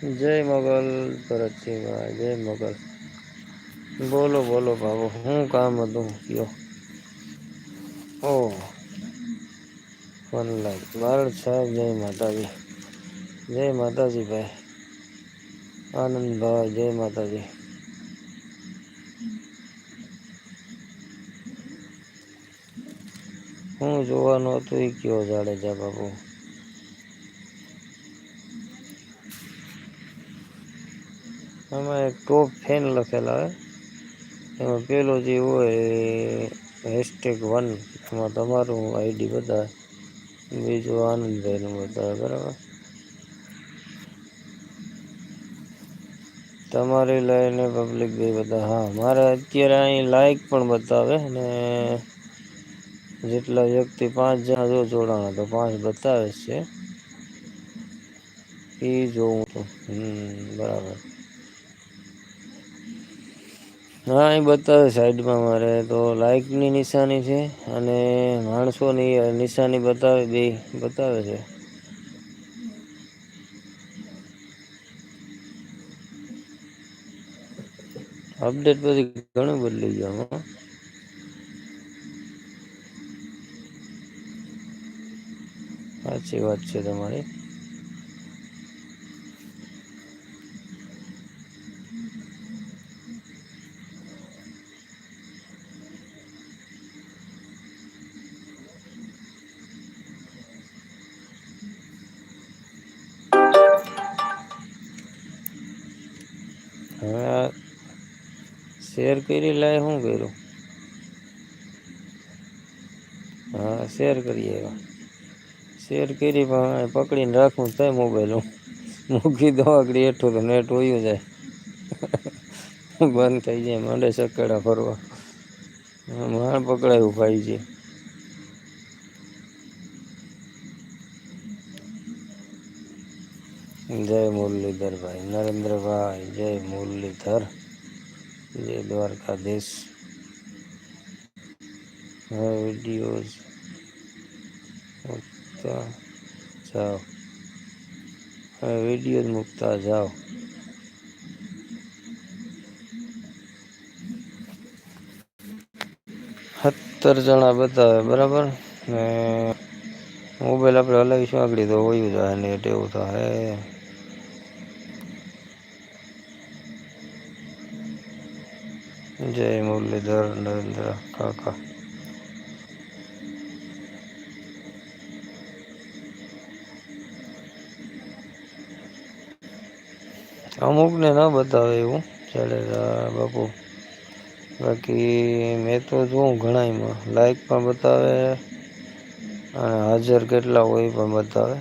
જય મોગલ ભરતસિંહભાઈ જય મોગલ બોલો બોલો બાબુ હું કામ હતું કયો ઓહ વનલાઈ બારડ સાહેબ જય માતાજી જય માતાજી ભાઈ આનંદભાઈ જય માતાજી હું જોવાનું હતું એ કયો જાડેજા બાપુ આમાં એક ટોપ ફેન લખેલા હોય. એમાં પેલો જે હોય હેશટેગ વન એમાં તમારું આઈડી બતાવે બીજું આનંદભાઈનું બતાવે બરાબર? તમારી લઈને પબ્લિક બે બધા, હા. મારે અત્યારે અહીં લાઈક પણ બતાવે ને જેટલા વ્યક્તિ પાંચ જણા જો જોડાણા, તો પાંચ બતાવે છે. એ જોઉં તો હમ, બરાબર. હા, એ બતાવે સાઈડમાં મારે. તો લાઇકની નિશાની છે અને માણસોની નિશાની બતાવે, બે બતાવે છે. અપડેટ પછી ઘણું બદલી ગયું સાચી વાત છે તમારી. હવે શેર કરી લાય, શું કર્યું? હા શેર કરીએ આવ્યા શેર કરી પણ પકડીને રાખવું થાય મોબાઈલ મૂકી દો આગળ એઠું તો નેટ હોયું જાય. બંધ થઈ જાય, મંડે સકેડા ફરવા. માણ પકડાયું ભાઈ છે જય મુરલીધર ભાઈ. નરેન્દ્રભાઈ, જય મુરલીધર, જય દ્વારકાધીશ. હા વિડીયોઝ મૂકતા જાઓ. હવે વીડિયો મૂકતા જાઓ. સત્તર જણા બતાવે બરાબર? ને મોબાઈલ આપણે હલાવીશું, આગળ તો હોયું જાય એટલે એવું થાય જય મુરલીધર, નરેન્દ્ર કાકા. અમુકને ના બતાવે એવું ચાલે બાપુ. બાકી મેં તો જોઉં ઘણાયમાં. લાઈક પણ બતાવે અને હાજર કેટલા હોય પણ બતાવે.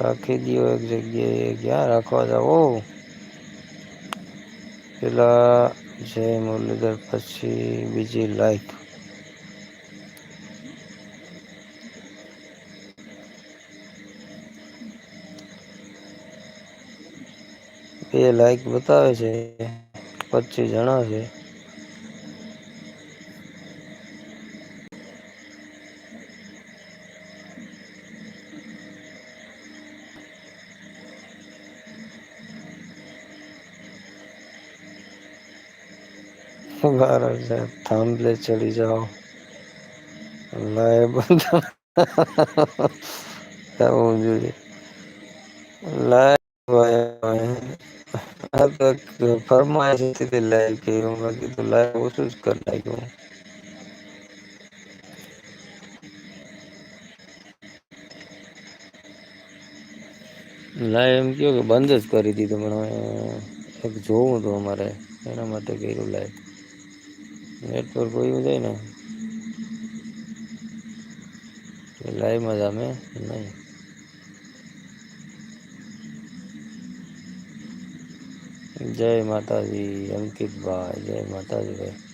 રાખી દો એક જગ્યાએ ક્યાં રાખવા જાવ? પેલા જય મુરલીધર પછી બીજી લાઈક બે લાઈક બતાવે છે પચીસ જણા છે. બાર હજાર થાંભલે ચડી જાઓ લાય બંધ થવું જોઈએ લાય હા તો ફરમાઈશ લાઈવ કે બાકી તો લાઈવ ઓછું જ કરી નાખ્યું લાઈવ એમ કયો કે બંધ જ કરી દીધું પણ એક જોવું હતું અમારે એના માટે કર્યું લાઈવ નેટવર્ક હોયું જાય ને લાઈવમાં જ અમે નહીં જય માતાજી અંકિતભાઈ જય માતાજી ભાઈ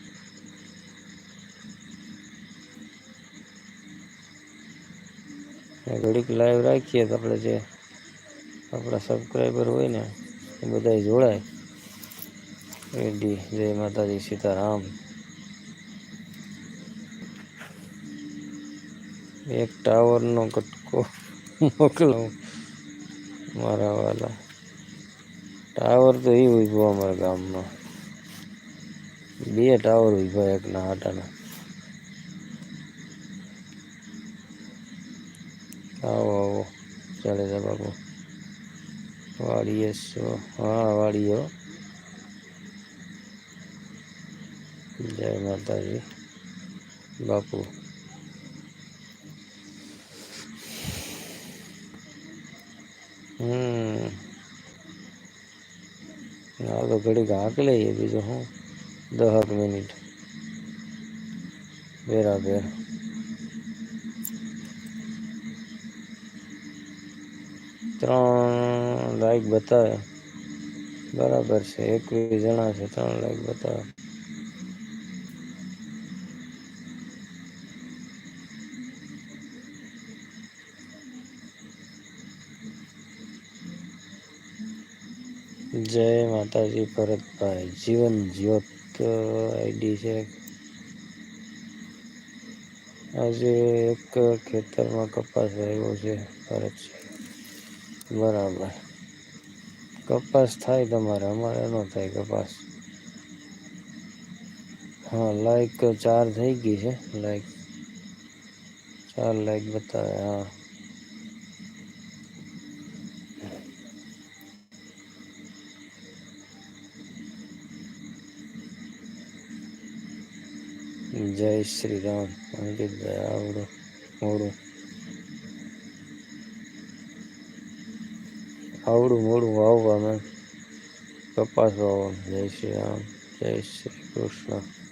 ઘડીક લાઈવ રાખીએ તો આપણે જે આપણા સબસ્ક્રાઈબર હોય ને એ બધા જોડાય રેડી જય માતાજી સીતારામ એક ટાવરનો કટકો મોકલો. મારા વાલા. ટાવર તો એ ઊભો અમારા ગામમાં બે ટાવર ઊભા એકના હાટાના આવો આવો. ચાલે છે બાપુ. વાડીએ છો. હા વાડીઓ જય માતાજી. બાપુ. હમ આ તો ઘડીક હાંક લઈએ બીજું શું દહક મિનિટ બરાબર ત્રણ લાઈક બતાવે બરાબર છે એકવીસ જણા છે ત્રણ લાઈક બતાવે જય માતાજી ભરતભાઈ. જીવન જ્યોત આઈડી છે. આજે એક ખેતરમાં કપાસ આવ્યો છે, ભરત બરાબર. કપાસ થાય તમારે, અમારે ન થાય કપાસ. હા લાઈક ચાર થઈ ગઈ છે લાઈક ચાર લાઈક બતાવે, હા. જય શ્રી રામ. અંકિતભાઈ આવડું મોડું. આવડું મોડું વાવવા મેં કપાસ વાવવાનું જય શ્રી રામ. જય શ્રી કૃષ્ણ.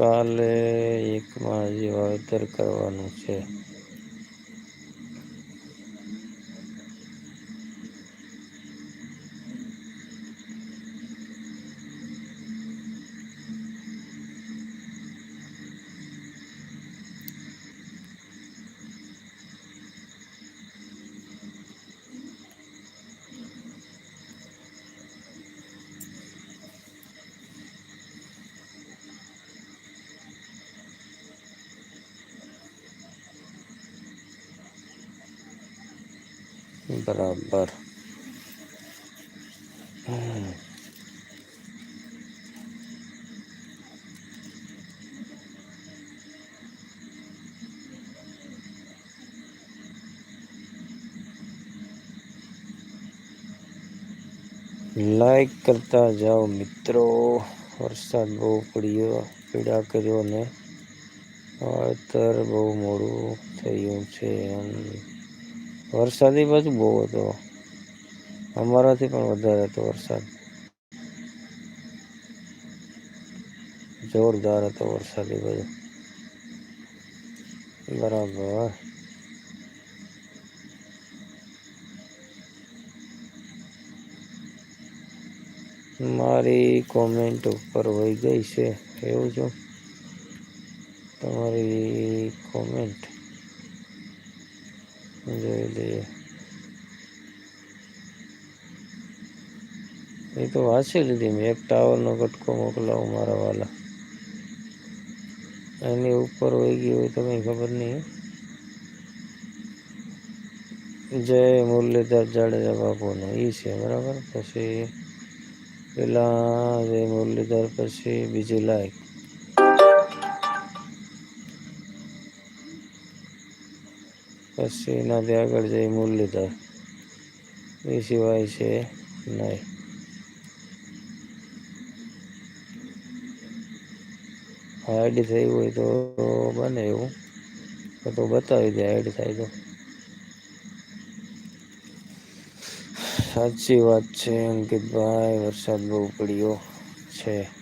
કાલે એકમાં હજી વાવેતર કરવાનું છે. બરાબર. લાઈક કરતા જાઓ મિત્રો. વરસાદ બહુ પડ્યો, પીડા કર્યો ને. વાવેતર બહુ મોડું થયું છે વરસાદી બાજુ બહુ હતો. અમારાથી પણ વધારે હતો વરસાદ. જોરદાર હતો વરસાદી બાજુ. બરાબર. મારી કોમેન્ટ ઉપર વહી ગઈ છે. એવું છું? તમારી કોમેન્ટ જોઈ લઈએ એ તો વાંચી લીધી મેં. એક ટાવરનો કટકો મોકલાવું મારા વાલા. એની ઉપર વહી ગઈ હોય તો કંઈ ખબર નહીં. જય મુરલીધર જાડેજા બાપુનો. એ છે, બરાબર? પછી પેલા જય મુરલીધર, પછી બીજી લાઈક પછી એનાથી આગળ જઈ મુરલીધર એ સિવાય છે નહીં. આઈડી થઈ હોય તો બને એવું. તો બતાવી દે આઈડી થાય તો. સાચી વાત છે અંકિતભાઈ વરસાદ બહુ પડ્યો છે.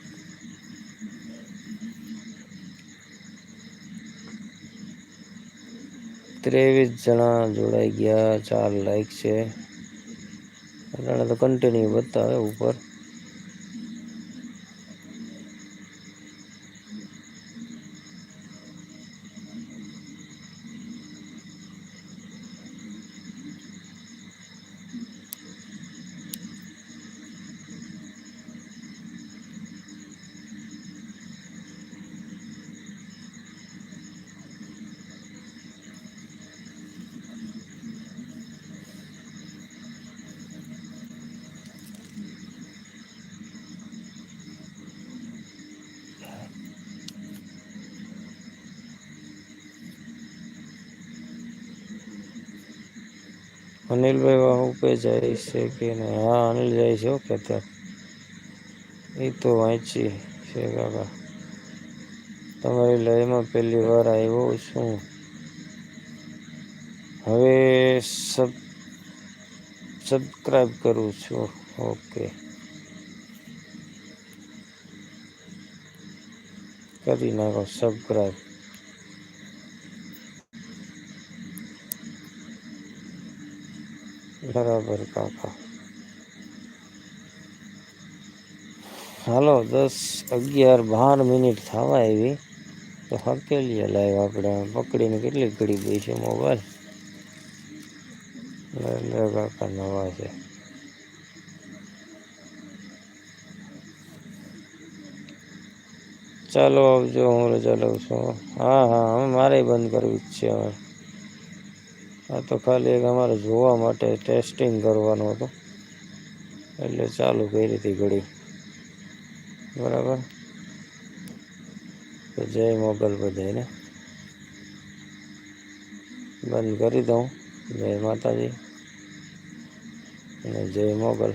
ત્રેવીસ જણા જોડાઈ ગયા ચાર લાઈક છે. એટલે તો કન્ટિન્યુ બતાવે ઉપર. અનિલભાઈ વાહુપે જાય છે કે નહીં? હા, અનિલ જાય છે ઓકે ત્યાં એ તો વાંચી છે, કાકા. તમારી લયમાં પહેલી વાર આવ્યો છું. હવે સબ સબસ્ક્રાઈબ કરું છું. ઓકે. કરી નાખો સબસ્ક્રાઈબ બરાબર કાકા. હાલો, દસ અગિયાર બાર મિનિટ થવા આવી. તો હકેલીએ લાઈવ આપણે. પકડીને કેટલી ઘડી ગઈ છે મોબાઈલ કાકા, નવા છે. ચાલો, આવજો, હું રજા લઉં છું. હા હા, હવે મારે બંધ કરવી જ છે હવે. આ તો ખાલી એક અમારે જોવા માટે ટેસ્ટિંગ કરવાનું હતું. એટલે ચાલુ કરી હતી ઘડી. બરાબર? તો જય મોગલ બધાને બંધ કરી દઉં. જય માતાજી. અને જય મોગલ.